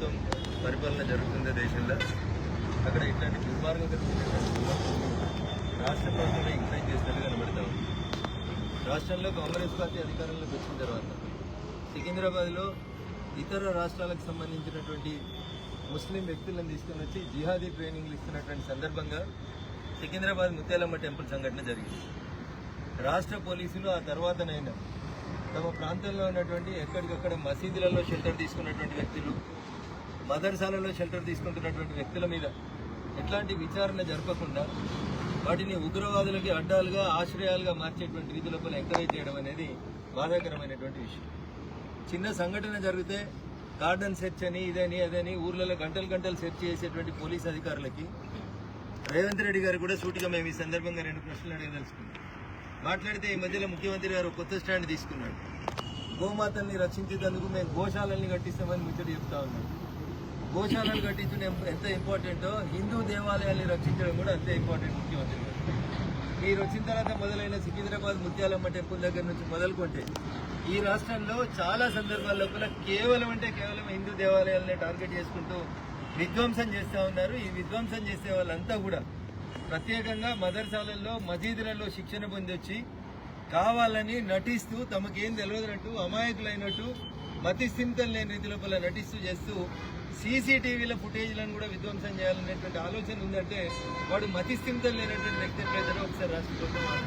ప్రభుత్వం పరిపాలన జరుగుతుంది దేశంలో. అక్కడ ఇట్లాంటి దుర్మార్గం రాష్ట్ర ప్రభుత్వం ఎంకరేజ్ చేసినట్టు కనబడతా ఉంది. రాష్ట్రంలో కాంగ్రెస్ పార్టీ అధికారంలోకి వచ్చిన తర్వాత సికింద్రాబాద్లో ఇతర రాష్ట్రాలకు సంబంధించినటువంటి ముస్లిం వ్యక్తులను తీసుకుని వచ్చి జిహాదీ ట్రైనింగ్లు ఇస్తున్నటువంటి సందర్భంగా సికింద్రాబాద్ ముత్యాలమ్మ టెంపుల్ సంఘటన జరిగింది. రాష్ట్ర పోలీసులు ఆ తర్వాతనైనా తమ ప్రాంతంలో ఉన్నటువంటి ఎక్కడికక్కడ మసీదులలో షెల్టర్ తీసుకున్నటువంటి వ్యక్తులు మదర్సాలలో షెల్టర్ తీసుకుంటున్నటువంటి వ్యక్తుల మీద ఎట్లాంటి విచారణ జరపకుండా వాటిని ఉగ్రవాదులకి అడ్డాలుగా ఆశ్రయాలుగా మార్చేటువంటి రీతి లోపల ఎంకరేజ్ చేయడం అనేది బాధాకరమైనటువంటి విషయం. చిన్న సంఘటన జరిగితే గార్డెన్ సెర్చ్ అని ఇదని అదని ఊర్లలో గంటలు గంటలు సెర్చ్ చేసేటువంటి పోలీస్ అధికారులకి రేవంత్ రెడ్డి గారు కూడా సూటిగా మేము ఈ సందర్భంగా రెండు ప్రశ్నలు అడగదలుచుకున్నాం. మాట్లాడితే ఈ మధ్యలో ముఖ్యమంత్రి గారు కొత్త స్టాండ్ తీసుకున్నాడు. గోమాతల్ని రక్షించేందుకు మేము గోశాలల్ని కట్టిస్తామని ముచ్చట చెప్తా ఉన్నాడు గోశాలను కట్టించడం ఎంత ఇంపార్టెంటో హిందూ దేవాలయాల్ని రక్షించడం కూడా అంతే ఇంపార్టెంట్ ముఖ్యమంత్రి మీరు వచ్చిన తర్వాత మొదలైన సికింద్రాబాద్ ముత్యాలమ్మ టెంపుల్ దగ్గర నుంచి మొదలుకుంటే ఈ రాష్ట్రంలో చాలా సందర్భాల లోపల కేవలం అంటే కేవలం హిందూ దేవాలయాలనే టార్గెట్ చేసుకుంటూ విధ్వంసం చేస్తూ ఉన్నారు. ఈ విధ్వంసం చేసే వాళ్ళంతా కూడా ప్రత్యేకంగా మదర్సాలల్లో మసీదులలో శిక్షణ పొంది వచ్చి కావాలని నటిస్తూ తమకేం తెలియదన్నట్టు అమాయకులైనట్టు మతి స్థిమితం లేని రీతి లోపల నటిస్తూ చేస్తూ సీసీటీవీల ఫుటేజ్లను కూడా విధ్వంసం చేయాలనేటువంటి ఆలోచన ఉందంటే వాడు మతి స్థిమితం లేనటువంటి వ్యక్తి ఎట్లయితే ఒకసారి రాష్ట్ర ప్రభుత్వం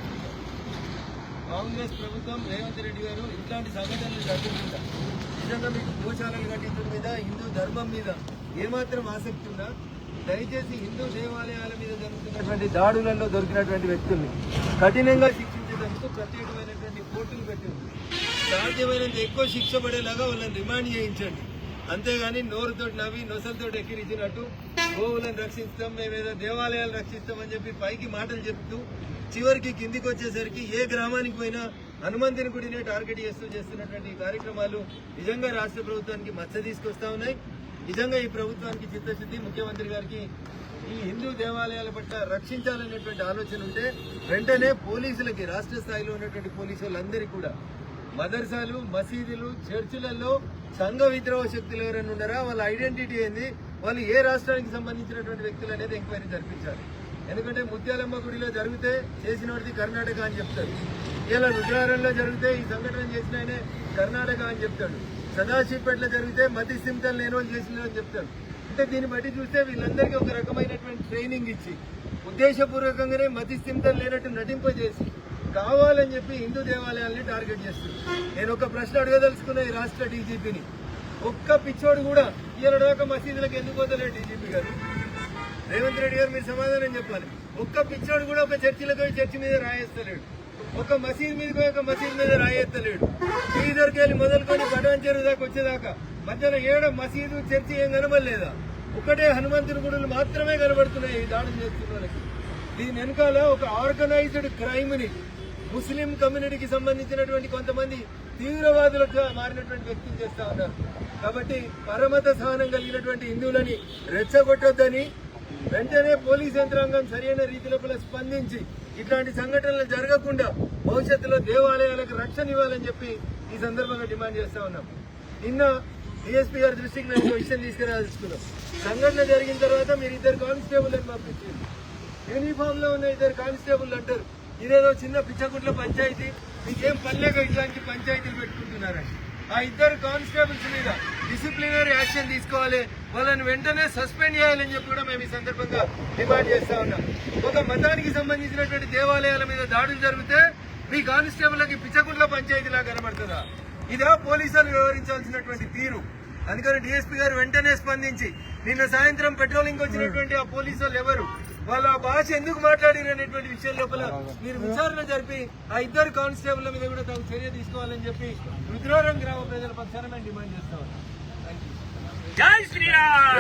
కాంగ్రెస్ ప్రభుత్వం రేవంత్ రెడ్డి గారు ఇట్లాంటి సంఘటనలు జరుగుతుందా నిజంగా మీకు గోశాలలు కట్టించడం మీద హిందూ ధర్మం మీద ఏమాత్రం ఆసక్తి ఉందా? దయచేసి హిందూ దేవాలయాల మీద జరుగుతున్నటువంటి దాడులలో దొరికినటువంటి వ్యక్తుల్ని కఠినంగా శిక్షించేటందుకు ప్రత్యేకమైనటువంటి కోర్టులు పెట్టింది. సాధ్యమైనంత ఎక్కువ శిక్ష పడేలాగా వాళ్ళని రిమాండ్ చేయించండి. అంతేగాని నోరుతో నవ్వి నొసలతో ఎక్కిరించినట్టు గోవులను రక్షిస్తాం మేమేదో దేవాలయాలు రక్షిస్తామని చెప్పి పైకి మాటలు చెప్తూ చివరికి కిందికి వచ్చేసరికి ఏ గ్రామానికి పోయినా హనుమంతుని గుడినే టార్గెట్ చేస్తూ చేస్తున్నటువంటి ఈ కార్యక్రమాలు నిజంగా రాష్ట్ర ప్రభుత్వానికి మచ్చ తీసుకొస్తా ఉన్నాయి. నిజంగా ఈ ప్రభుత్వానికి చిత్తశుద్ధి ముఖ్యమంత్రి గారికి ఈ హిందూ దేవాలయాల పట్ల రక్షించాలనేటువంటి ఆలోచన ఉంటే వెంటనే పోలీసులకి రాష్ట్ర స్థాయిలో ఉన్నటువంటి పోలీసు వాళ్ళందరికీ కూడా మదర్సాలు మసీదులు చర్చిలలో సంఘ విద్రోహ శక్తులు ఎవరైనా ఉన్నారా? వాళ్ళ ఐడెంటిటీ ఏంది? వాళ్ళు ఏ రాష్ట్రానికి సంబంధించినటువంటి వ్యక్తులు అనేది ఎంక్వైరీ జరిపించాలి. ఎందుకంటే ముత్యాలమ్మ గుడిలో జరిగితే చేసిన కర్ణాటక అని చెప్తారు ఇలా రుద్రారంలో జరిగితే ఈ సంఘటన చేసిన ఆయనే కర్ణాటక అని చెప్తాడు. సదాశివపేటలో జరిగితే మతి సింతలు నేను చేసిన అని చెప్తాడు. అంటే దీన్ని బట్టి చూస్తే వీళ్ళందరికీ ఒక రకమైనటువంటి ట్రైనింగ్ ఇచ్చి ఉద్దేశపూర్వకంగానే మతి సింతలు లేనట్టు నటింపజేసి కావాలని చెప్పి హిందూ దేవాలయాల్ని టార్గెట్ చేస్తుంది. నేను ఒక ప్రశ్న అడగదలుచుకున్న ఈ రాష్ట్ర డీజీపీని. ఒక్క పిచ్చోడు కూడా ఈయన మసీదులకు ఎందుకు పోతలేడు డీజీపీ గారు? రేవంత్ రెడ్డి గారు మీరు సమాధానం చెప్పాలి. ఒక్క పిచ్చోడు కూడా ఒక చర్చిలకు చర్చి మీద రాయేస్తలేడు. ఒక మసీద్ మీద ఒక మసీద్ మీద రాయేస్తలేడు. శ్రీధర్కి వెళ్ళి మొదలుకొని బటాన్ చెరువు దాకా వచ్చేదాకా మధ్యలో ఏడ మసీదు చర్చి ఏం కనబడలేదా? ఒకటే హనుమంతుని గుడులు మాత్రమే కనబడుతున్నాయి ఈ దాడులు చేస్తున్న వాళ్ళకి. దీని వెనకాల ఒక ఆర్గనైజ్డ్ క్రైమ్ని ముస్లిం కమ్యూనిటీకి సంబంధించినటువంటి కొంతమంది తీవ్రవాదులుగా మారినటువంటి వ్యక్తులు చేస్తూ ఉన్నారు. కాబట్టి పరమత సహనం కలిగినటువంటి హిందువులని రెచ్చగొట్టొద్దని వెంటనే పోలీస్ యంత్రాంగం సరైన రీతిలో స్పందించి ఇట్లాంటి సంఘటనలు జరగకుండా భవిష్యత్తులో దేవాలయాలకు రక్షణ ఇవ్వాలని చెప్పి ఈ సందర్భంగా డిమాండ్ చేస్తా ఉన్నాం. నిన్న డిఎస్పీ గారి దృష్టికి మేము ఒక విషయం తీసుకురాదలుచుకున్నాం. సంఘటన జరిగిన తర్వాత మీరు ఇద్దరు కానిస్టేబుల్ అని పంపించింది యూనిఫామ్లో ఉన్న ఇద్దరు కానిస్టేబుల్ అంటారు. ఇదేదో చిన్న పిచ్చగుట్ల పంచాయతీ. మీకేం పర్లేక ఇట్లాంటి పంచాయతీలు పెట్టుకుంటున్నారని ఆ ఇద్దరు కానిస్టేబుల్స్ మీద డిసిప్లినరీ యాక్షన్ తీసుకోవాలి. వాళ్ళని వెంటనే సస్పెండ్ చేయాలని చెప్పి కూడా మేము ఈ సందర్భంగా డిమాండ్ చేస్తా ఉన్నాం. ఒక మతానికి సంబంధించినటువంటి దేవాలయాల మీద దాడులు జరిగితే మీ కానిస్టేబుల్కి పిచ్చగుంట్ల పంచాయతీలా కనబడుతుందా? ఇదా పోలీసులు వ్యవహరించాల్సినటువంటి తీరు. అందుకని డిఎస్పీ గారు వెంటనే స్పందించి నిన్న సాయంత్రం పెట్రోలింగ్ వచ్చినటువంటి ఆ పోలీసులు ఎవరు? వాళ్ళ ఆ భాష ఎందుకు మాట్లాడిన అనేటువంటి విషయం లోపల మీరు విచారణ జరిపి ఆ ఇద్దరు కానిస్టేబుల్ మీద కూడా తగు చర్య తీసుకోవాలని చెప్పి రుద్రవరం గ్రామ ప్రజల పక్షాన మేము డిమాండ్ చేస్తాం. థ్యాంక్ యూ జై శ్రీరామ్!